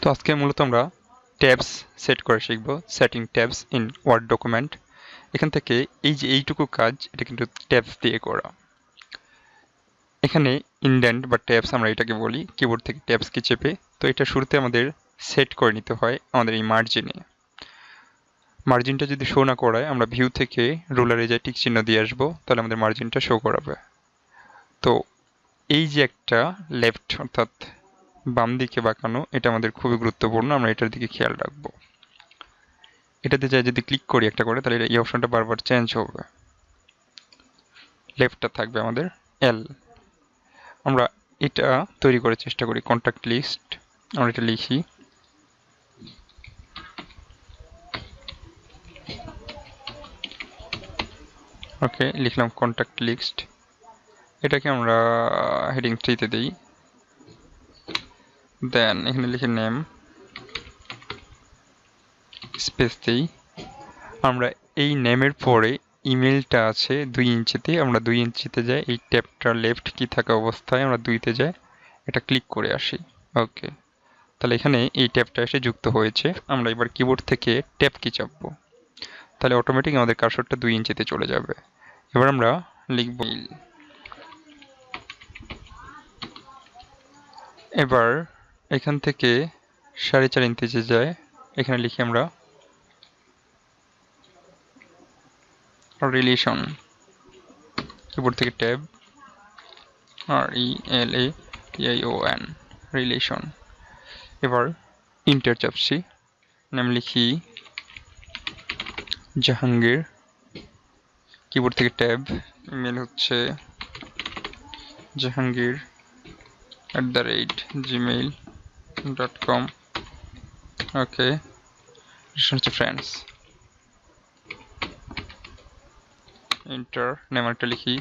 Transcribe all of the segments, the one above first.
তো আজকে মূলত আমরা ট্যাবস সেট করে শিখব setting tabs in Word document এখান থেকে এই যে এইটুকু কাজ, এটা কিন্তু ট্যাবস দিয়ে করা। এখানে ইন্ডেন্ট বা ট্যাবস আমরা এটাকে বলি কিবোর্ড থেকে ট্যাবসকে চেপে। তো এটা শুরুতে আমাদের সেট করে নিতে হয় আমাদের এই মার্জিনে মার্জিনটা যদি শো না করায়, আমরা ভিউ থেকে রুলারে যে টিক চিহ্ন দিয়ে আসব, তাহলে আমাদের মার্জিনটা শো করাবে। তো এই যে একটা লেফট অর্থাৎ বাম দিকে বাঁকানো, এটা আমাদের খুবই গুরুত্বপূর্ণ, আমরা এটার দিকে খেয়াল রাখব। এটাতে যাই যদি ক্লিক করি একটা করে, তাহলে এই অপশনটা বারবার চেঞ্জ হবে। লেফটটা থাকবে আমাদের এল আমরা এটা তৈরি করার চেষ্টা করি কন্ট্যাক্ট লিস্ট আমরা এটা লিখি। ওকে লিখলাম কন্ট্যাক্ট লিস্ট এটাকে আমরা হেডিং থ্রিতে দিই। দেন, এখানে লিখে নেম, স্পেস দিই। আমরা এই নেমের পরে ইমেলটা আছে দুই ইঞ্চিতে, আমরা দুই ইঞ্চিতে যাই, এই ট্যাপটা লেফট কি থাকা অবস্থায় আমরা দুইতে যাই, এটা ক্লিক করে আসি। ওকে, তাহলে এখানে এই ট্যাপটা এসে যুক্ত হয়েছে। আমরা এবার কিবোর্ড থেকে ট্যাপ কি চাপবো। তাহলে অটোমেটিক আমাদের কার্সরটা দুই ইঞ্চিতে চলে যাবে। এবার আমরা লিখব এবার এখান থেকে সাড়ে চার ইঞ্চিতে যায়, এখানে লিখি আমরা রিলেশন কিবোর্ড থেকে tab R E L A O N relation এবার ইন্টার চাপছি, নাম লিখি জাহাঙ্গীর কিবোর্ড থেকে ট্যাব ইমেল হচ্ছে Jahangir at the rate Gmail dot com ওকে হচ্ছে ফ্রেন্ডস এন্টার নেমারটা লিখি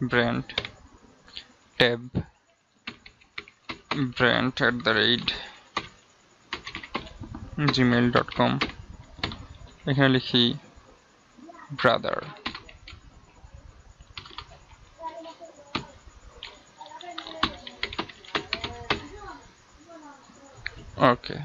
brand tab brand at the rate Gmail dot com এখানে লিখি ব্রাদার ওকে